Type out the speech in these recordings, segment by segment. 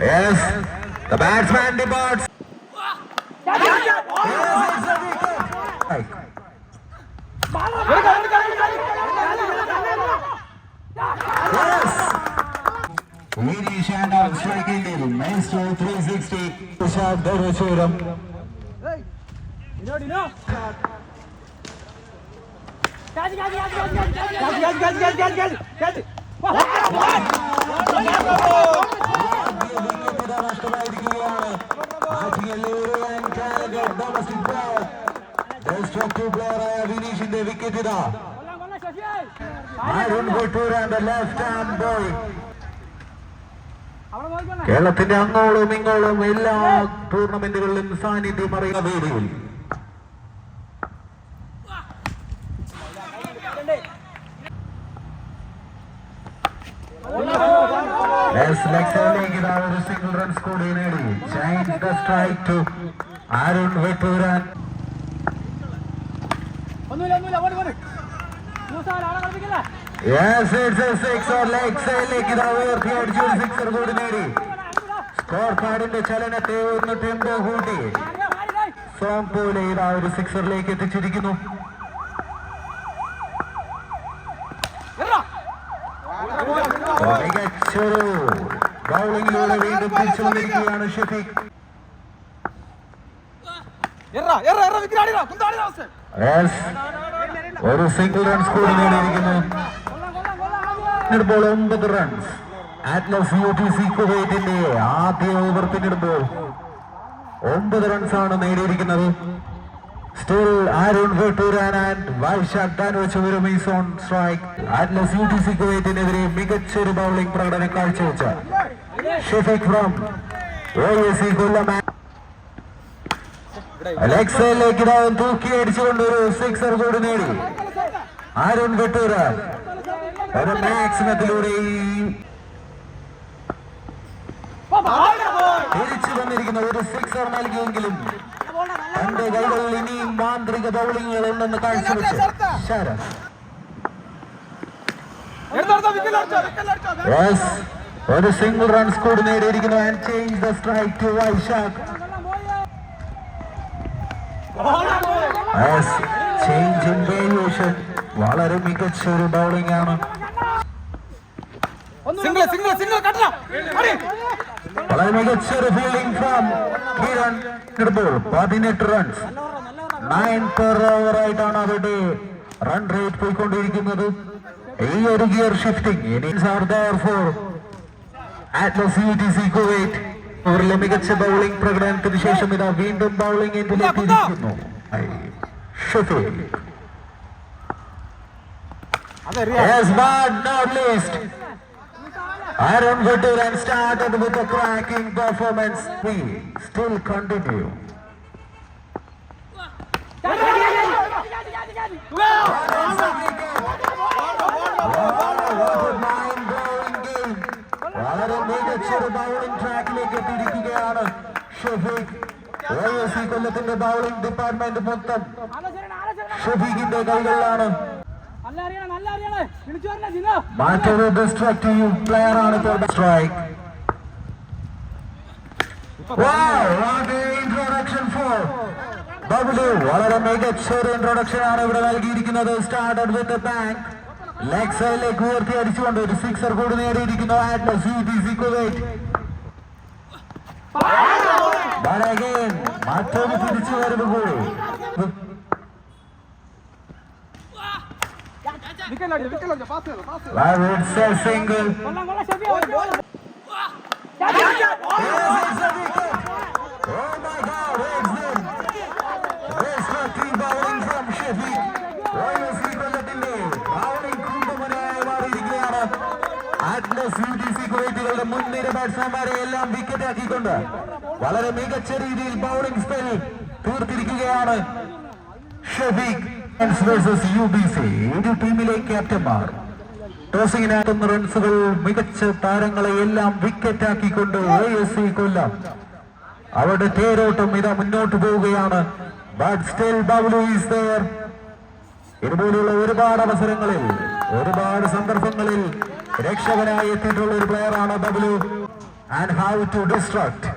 Yes, the batsman departs. Vini Shandon striking deal. Main 360. Prashad Dharuchuram. Hey, you know, you know. പ്ലെയറായ വിനീഷിന്റെ wicket ഇതാ കേരളത്തിന്റെ അങ്ങോളം ഇങ്ങോളം എല്ലാ ടൂർണമെന്റുകളിലും സാന്നിധ്യം അറിയുന്ന വേദിയിൽ സിംഗിൾ റൺസ് കൂടി നേടി strike to Arun Vetturan sixer കൂടി നേടി സ്കോർ ചലനത്തെ ഒന്ന് ടെമ്പോ കൂട്ടി ഇതാ ഒരു സിക്സറിലേക്ക് എത്തിച്ചിരിക്കുന്നു മികച്ചൊരു ബൗളിംഗിലൂടെ വീണ്ടും തിരിച്ചു വന്നിരിക്കുകയാണ് ഷഫീഖ് ഒരു സിംഗിൾ റൺസ് കൂടി നേടിയിരിക്കുന്നു. ഒമ്പത് runs Atlas U T C കുവൈറ്റിന്റെ ആദ്യ ഓവർ പിന്നിടുമ്പോൾ ഒമ്പത് റൺസ് ആണ് നേടിയിരിക്കുന്നത്. സ്റ്റിൽ അരുൺ വെട്ടൂരാൻ ആൻഡ് വൈശാഖ് ഡാനോച്ച് മീസ് on strike Atlas U T C കുവൈറ്റിനെതിരെ മികച്ചൊരു ബൗളിംഗ് പ്രകടനം കാഴ്ചവെച്ച Shefeeq from O S C Kollam ലെക്സയിലേക്ക് ഇതാവും തൂക്കി അടിച്ചുകൊണ്ട് ഒരു സിക്സർ കൂടി നേടി. അരുൺ വെട്ടൂരാൻ ഒരു മാക്സിമത്തിലൂടെ തിരിച്ചു വന്നിരിക്കുന്ന ഒരു സിക്സർ നൽകിയെങ്കിലും തന്റെ കൈകളിൽ ഇനിയും മാന്ത്രിക ബൗളിങ്ങുകൾ ഉണ്ടെന്ന് കാഴ്ചവെച്ചു. ശരത്. ഒരു single runs score നേടിയിരിക്കുന്നു and change the strike to Vaishakh change in variation വളരെ മികച്ച ഒരു ബൗളിംഗ് ആണ് വളരെ മികച്ച ഒരു ഫീൽഡിംഗ് ഫ്രം കിരൺ ഇടുമ്പോൾ പതിനെട്ട് റൺസ് നയൻ പെർ ഓവർ ആയിട്ടാണ് അവരുടെ റൺ റേറ്റ് പോയിക്കൊണ്ടിരിക്കുന്നത്. ഈ ഒരു gear shifting innings are there for Atlas U T C Kuwait അവരിലെ മികച്ച ബൗളിംഗ് പ്രകടനത്തിന് ശേഷം ഇതാ വീണ്ടും ബൗളിംഗ് എൻഡിലേക്ക് ഇരിക്കുന്നു Shafeeq Yes, but not least. Aaron Gutturan started with a cracking performance. We still continue. വളരെ മികച്ചൊരു ബൗളിംഗ് ട്രാക്കിലേക്ക് എത്തിയിരിക്കുകയാണ് ഷഫീഖ്. ഒ എസ് കൊല്ലത്തിന്റെ ബൗളിംഗ് ഡിപ്പാർട്ട്മെന്റ് മൊത്തം ഷഫീഖിന്റെ കൈകളിലാണ്. മറ്റൊരു ഡിസ്ട്രക്റ്റീവ് പ്ലെയർ ആണ് ഇപ്പോൾ സ്ട്രൈക്ക് ഇൻട്രൊഡക്ഷൻ ഫോർ ബബ്ലു വളരെ മികച്ച ഒരു ഇൻട്രോഡക്ഷൻ ആണ് ഇവിടെ നൽകിയിരിക്കുന്നത്. സ്റ്റാർട്ടഡ് വിത്ത് ബാങ്ക് ലെഗ് സൈഡിലേക്ക് ഉയർത്തി അടിച്ചുകൊണ്ട് ഒരു സിക്സർ കൂടി നേടിയിരിക്കുന്നു Atlas U T C Kuwait But again, മറ്റൊരു തിരിച്ചു വരവ് കൂടി വിക്കറ്റ് അടിച്ചോ വിക്കറ്റ് അടിച്ചോ പാസ് ചെയ്തോ pass Well, it's a single. കൊള്ളാം കൊള്ളാം Shefi Yes, it's a wicket. Oh my God, it's in. Destructive bowling from Sheffield. കുവൈറ്റുകളുടെ മുൻനിര ബാറ്റ്സ്മാൻമാരെ എല്ലാം വിക്കറ്റ് ആക്കിക്കൊണ്ട് വളരെ മികച്ച രീതിയിൽ ബൗളിംഗ് സ്പെൽ തീർത്തിരിക്കുകയാണ് ഷഫീഖ്. യു ബി സി ടീമിലെ ക്യാപ്റ്റന്മാർ ടോസിങ്ങിനാകുന്ന റൺസുകൾ മികച്ച താരങ്ങളെ എല്ലാം വിക്കറ്റ് ആക്കിക്കൊണ്ട് എ എസ് സി കൊല്ലം. അവരുടെ തേരോട്ടം ഇതാ മുന്നോട്ട് പോവുകയാണ്. ഇതുപോലെയുള്ള ഒരുപാട് അവസരങ്ങളിൽ ഒരുപാട് സന്ദർഭങ്ങളിൽ രക്ഷകനായി എത്തിയിട്ടുള്ള ഒരു പ്ലെയറാണ് W and how to destruct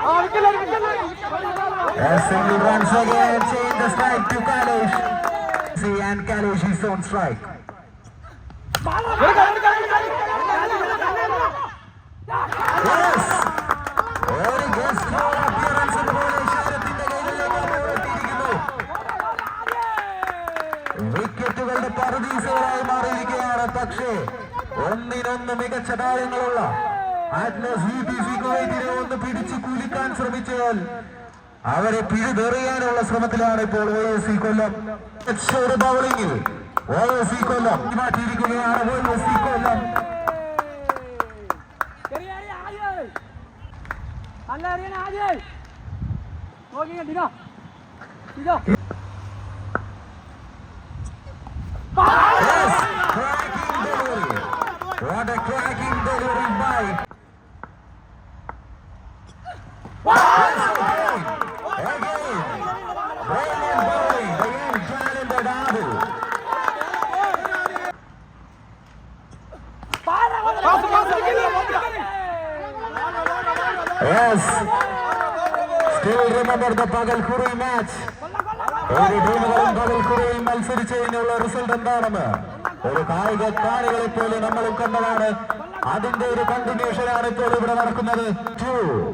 ആ വിക്കല്ല വിക്കല്ല single runs again change the strike to Kalesh see and Kalesh is on strike yes ഒരു ഗസ്റ്റ് അപ്പിയറൻസ് പക്ഷേ ഒന്നിനൊന്ന് മികച്ച താരങ്ങളുള്ള ആറ്റ്ലസ് യു ബി സി കുവൈറ്റിനെ ഒന്ന് പിടിച്ചു കുലിക്കാൻ ശ്രമിച്ചാൽ അവരെ പിഴുതെറിയാനുള്ള ശ്രമത്തിലാണ് ഇപ്പോൾ ഒ എസ് സി കൊല്ലം. ഒരു ബൗളിംഗിൽ ഒ എസ് സി കൊല്ലം മാറ്റിയിരിക്കുകയാണ് ഒ എസ് സി കൊല്ലം. നല്ല What a cracking delivery by. Yes, again. Again. Brilliant bowling. Again, Jalan Dadadu. Pass pass Yes. Still remember the Pagalkuri match. ഒരു ടീമുകളും പകൽക്കുറയിൽ മത്സരിച്ചതിനുള്ള റിസൾട്ട് എന്താണെന്ന് ഒരു കായിക താരങ്ങളെ പോലെ നമ്മൾ കണ്ടതാണ്. അതിന്റെ ഒരു കണ്ടിന്യൂഷനാണ് ഇപ്പോൾ ഇവിടെ നടക്കുന്നത്. To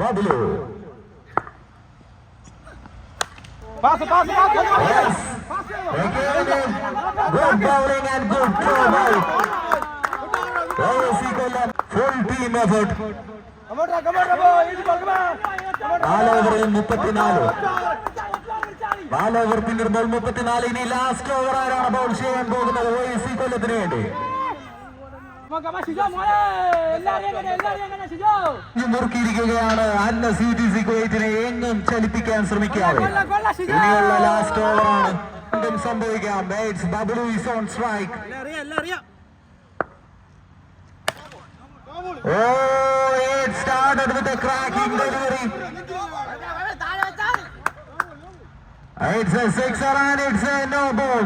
Bablu pass pass Yes. Again, good bowling and good throw by OSC Kollam. Full team effort. കമോട്ടാ കമോട്ടാ പോ ഇത് നാല് ഓവറിൽ മുപ്പത്തിനാല്. നാല് ഓവർ പിന്നിടുമ്പോൾ മുപ്പത്തിനാല് ഇനി ലാസ്റ്റ് ഓവർ ആരാണ് ബൗൾ ചെയ്യാൻ പോകുന്നത്? ഒ എസ് കൊല്ലത്തിന് വേണ്ടി. മുറുക്കിയിരിക്കുകയാണ്. അന്ന സി ടി സി കുവൈറ്റിനെ എങ്ങും ചലിപ്പിക്കാൻ ശ്രമിക്കാതെ. ഇനിയുള്ള ലാസ്റ്റ് ഓവറാണ് എന്തും സംഭവിക്കാം. ബേറ്റ്സ് ബബ്ലു ഇസ് ഓൺ സ്ട്രൈക്ക് ഓ എല്ലാം started with a cracking delivery. It's a sixer and it's a no ball.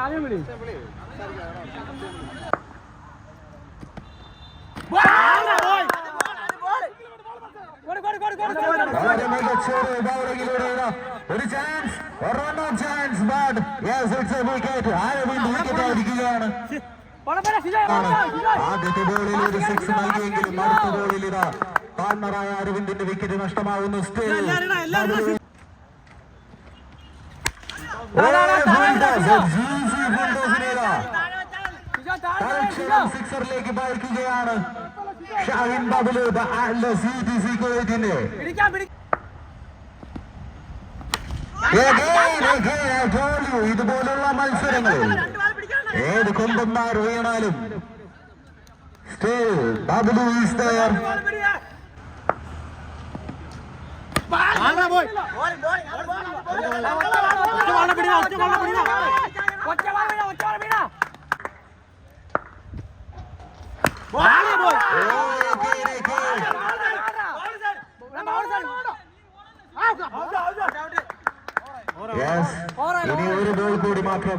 ആദ്യം വിളി കൊടു കൊടു കൊടു കൊടു വളരെ മികച്ച ഒരു ബൗളിങ്ങിലൂടെ ഇതാ ഒരു ചാൻസ് ഒരെണ്ണ chance but yes it's a wicket Aravind wicket ആയിരിക്കുകയാണ് പടപ്പര ഷിജോ ആണ്. ആദ്യത്തെ ബോളിൽ ഒരു സിക്സ് നൽകിയെങ്കിലും അടുത്ത ബോളിൽ ഇതാ പാർട്ണറായ അരവിന്ദിന്റെ വിക്കറ്റ് നഷ്ടമാകുന്നു സ്റ്റിൽ സിക്സറിലേക്ക് പായിക്കുകയാണ്. Shahin Babulu C T C കുവൈറ്റിന്റെ ഇതുപോലുള്ള മത്സരങ്ങളിൽ ഏത് കൊമ്പന്മാർ വീണാലും still Babulu is there yes ഇനി ഒരു ഗോൾ കൂടി മാത്രം.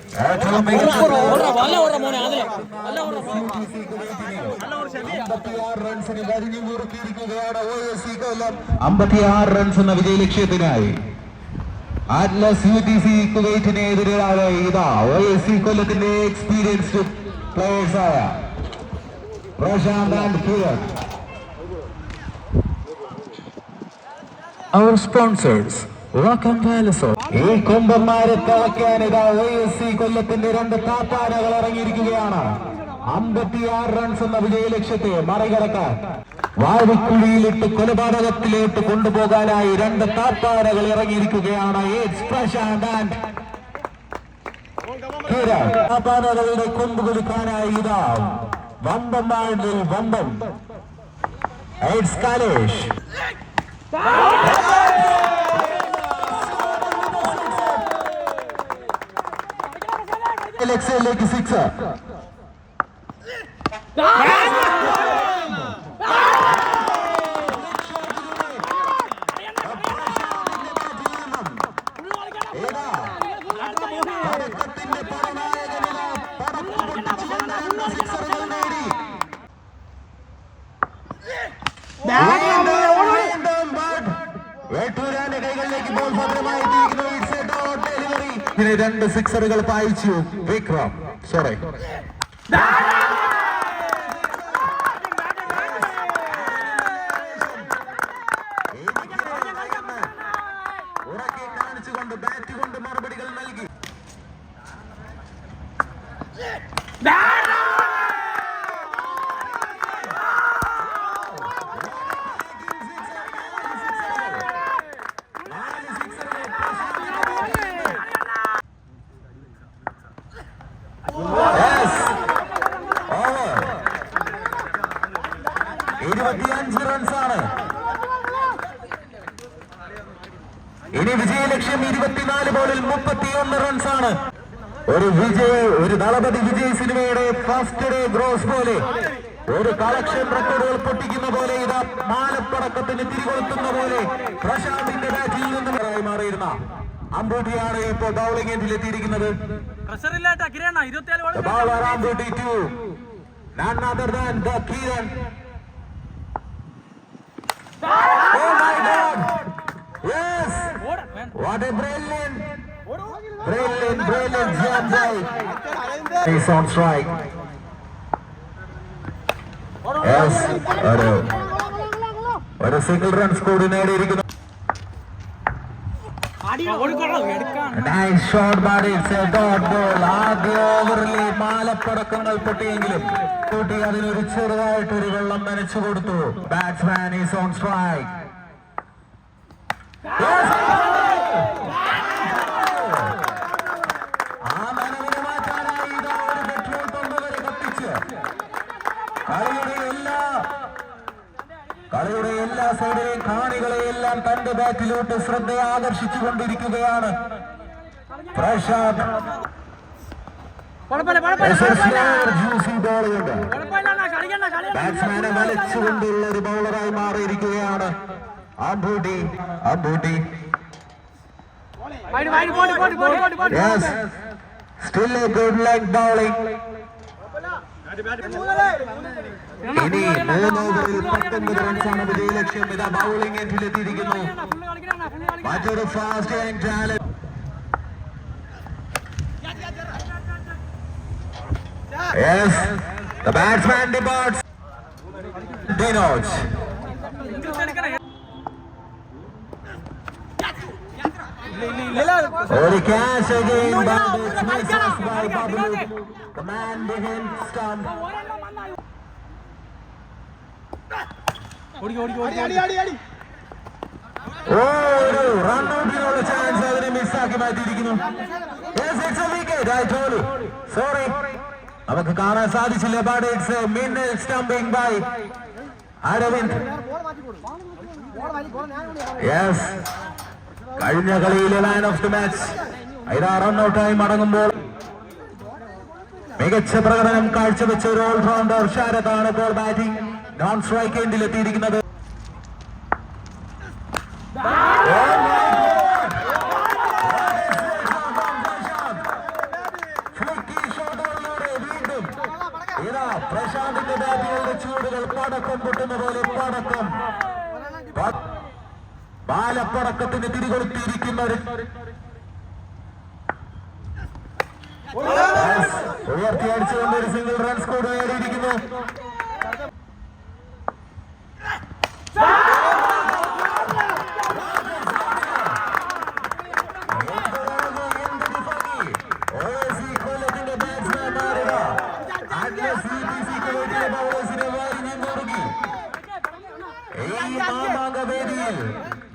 അമ്പത്തിയാറ് റൺസ് എന്ന വിജയ ലക്ഷ്യത്തിനായി അറ്റ്ലസ് യു ടി സി കുവൈറ്റിനെ എതിരാളെ ഇതാ ഒ എസ് സി കൊല്ലത്തിന്റെ എക്സ്പീരിയൻസ്ഡ് പ്ലേയേഴ്സായ പ്രശാന്ത് ആൻഡ് കിരൺ അവർ സ്പോൺസേഴ്സ് റോക്കം പാലസോ ഈ കൊമ്പന്മാരെ തിളയ്ക്കാൻ ഇതാ ഒ എസ് സി കൊല്ലത്തിന്റെ രണ്ട് താപ്പാനകൾ ഇറങ്ങിയിരിക്കുകയാണ്. അമ്പത്തിയാറ് റൺസ് എന്ന വിജയ ലക്ഷ്യത്തെ മറികടക്കാൻ വാരിക്കുഴിയിലിട്ട് കൊലപാതകത്തിലേക്ക് കൊണ്ടുപോകാനായി രണ്ട് താപ്പാനകൾ ഇറങ്ങിയിരിക്കുകയാണ്. താപ്പാനകളുടെ കൊമ്പുകൊടുക്കാനായി ഇതാ വമ്പം വാഴ്ന്നിൽ വമ്പം എയ്ഡ്സ് കാലേഷ് എക്സലിലേക്ക് സിക്സ് ഏതാ പടക്കത്തിന്റെ പടനായകനിതാ പടക്കം പൊട്ടിച്ചുകൊണ്ട് രണ്ട് സിക്സറുകൾ നേടി വേട്ടൂരാന്റെ കൈകളിലേക്ക് ബോൾ ഭദ്രമായി എത്തിയിരിക്കുന്നു It's a dot delivery. ഇതിന് രണ്ട് സിക്സറുകൾ പായിച്ചു. വിക്രം സോറി ബാറ്റ് കൊണ്ട് മറുപടികൾ നൽകി Yes. Over. ഇരുപത്തിയഞ്ച് റൺസാണ് ഇനി വിജയലക്ഷ്യം ഇരുപത്തിനാല് ബോളിൽ മുപ്പത്തിയൊന്ന് റൺസാണ്. ഒരു വിജയ് ഒരു ദളപതി വിജയ് സിനിമയുടെ ഫസ്റ്റ് ഡേ ഗ്രോസ് പോലെ. ഒരു കളക്ഷൻ റെക്കോർഡുകൾ പൊട്ടിക്കുന്ന പോലെ ഇതാ മാലപ്പടക്കത്തിന് തിരികൊളുത്തുന്ന പോലെ പ്രശാന്തിന്റെ ബാറ്റിൽ നിന്നും മാറിയിരുന്ന അമ്പൂട്ടിയാണ് ഇപ്പോൾ ബൗളിംഗ് എൻഡിൽ എത്തിയിരിക്കുന്നത്. Bowler Ambootty to ഇരുപത്തിയാൽ other than the to What a brilliant, brilliant, brilliant jump by. He's on strike. Yes, ഒരു ഒരു സിംഗിൾ റൺസ് കൂടി നേടിയിരിക്കുന്നു. ആദ്യ ഓവറിൽ മാലപ്പടക്കങ്ങൾ പൊട്ടിയെങ്കിലും കൂട്ടി അതിനൊരു ചെറുതായിട്ടൊരു വെള്ളം നനച്ചു കൊടുത്തു. ബാറ്റ്സ്മാൻ ഈസ് ഓൺ സ്ട്രൈക്ക് തന്റെ ബാറ്റിലോട്ട് ശ്രദ്ധ ആകർഷിച്ചു കൊണ്ടിരിക്കുകയാണ് പ്രശാന്ത് ബാറ്റ്സ്മാനെ വലിച്ചുകൊണ്ടുള്ള ഒരു ബൗളറായി മാറിയിരിക്കുകയാണ്. Abootty Abootty still a good like bowling ഇനി മൂന്ന് ഓവറിൽ പത്തൊമ്പത് റൺസാണ് വിജയലക്ഷ്യം ഇതാ ബൗളിംഗ് എൻഡിലെത്തിയിരിക്കുന്നു ഫുള്ള് കളിക്കണ ഫുള്ള് കളിക്കണ മറ്റൊരു fast and talent Yes, the batsman departs. Denotes. ഒരു catch again, but it's misses by Babalu. The ഓടി ഓടി ഓടി ഓടിക്കോ ഓടിക്കോ ഓടിക്കോ ഓ, ഒരു റൺ ഔട്ടിനുള്ള ചാൻസ് അതിനെ മിസ്സാക്കി മാറ്റിയിരിക്കുന്നു. സോറി. നമുക്ക് കാണാൻ സാധിച്ചില്ല. ഇറ്റ്സ് മിന്നൽ സ്റ്റംപിംഗ് ബൈ അരവിന്ദ് യെസ് കഴിഞ്ഞ കളിയിലെ മാൻ ഓഫ് ദി മാച്ച് ഇതാ റൺ ഔട്ടായി മടങ്ങുമ്പോൾ മികച്ച പ്രകടനം കാഴ്ചവെച്ച ഒരു ഓൾറൗണ്ടർ ഷാരദാണ് ഇപ്പോൾ ബാറ്റിംഗ് നോൺ സ്ട്രൈക്ക് എൻഡിൽ ബാലപ്പടക്കത്തിന് തിരികൊളുത്തിയിരിക്കുന്ന ഒരു Yes, ഉയർത്തി അടിച്ചുകൊണ്ട് ഒരു സിംഗിൾ റൺ സ്കോർ നേടിയിരിക്കുന്നു ഓസി കൊല്ലത്തിന്റെ ബാറ്റ്സ്മാൻമാരുടെ അറ്റ്ലസ് ഇ ടി സി കമ്മിറ്റിയിലെ ബൗളേഴ്സിനെ വാരി നിന്നുറുക്കി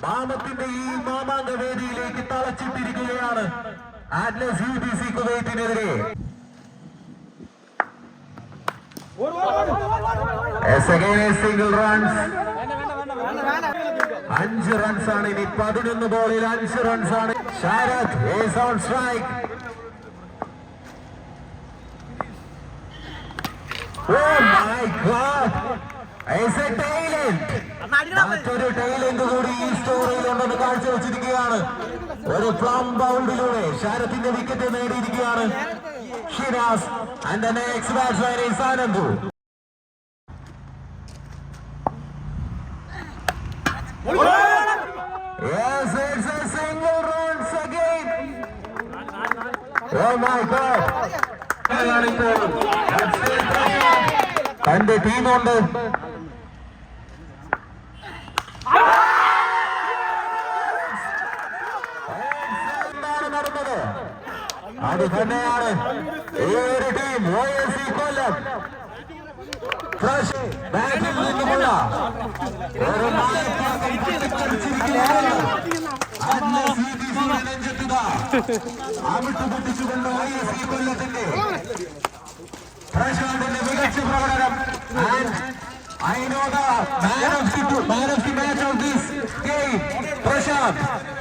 നാമത്തിന്റെ ഈ മാമാങ്ക വേദിയിലേക്ക് തളച്ചിട്ടിരിക്കുകയാണ് ആറ്റ്ലസ് യു ബി സി കുവൈറ്റിനെതിരെ As again a single runs. അഞ്ച് റൺസ് ആണ് ഇനി പതിനൊന്ന് ബോളിൽ അഞ്ച് റൺസ് ആണ് Sharath is on strike. Oh my god. a tailend. മറ്റൊരു ടൈലന്റ് കൂടി ഈ സ്റ്റോറിയിൽ ഉണ്ടെന്ന് കാഴ്ചവെച്ചിരിക്കുകയാണ്. ഒരു പ്ലം ബൗണ്ടിലൂടെ ശാരത്തിന്റെ wicket നേടിയിരിക്കുകയാണ്. Shinas and the next batsman is Anandu Yes, it's a single runs again. Oh my God. ാണിപ്പോൾ തന്റെ ടീമുണ്ട് എന്താണ് നടന്നത് അത് തന്നെയാണ് അമിട്ട് പൊട്ടിച്ചുകൊണ്ട് ഒ എസ് സി കൊല്ലത്തിന്റെ പ്രശാന്തിന്റെ മികച്ച പ്രകടനം and I know the man of the man of the match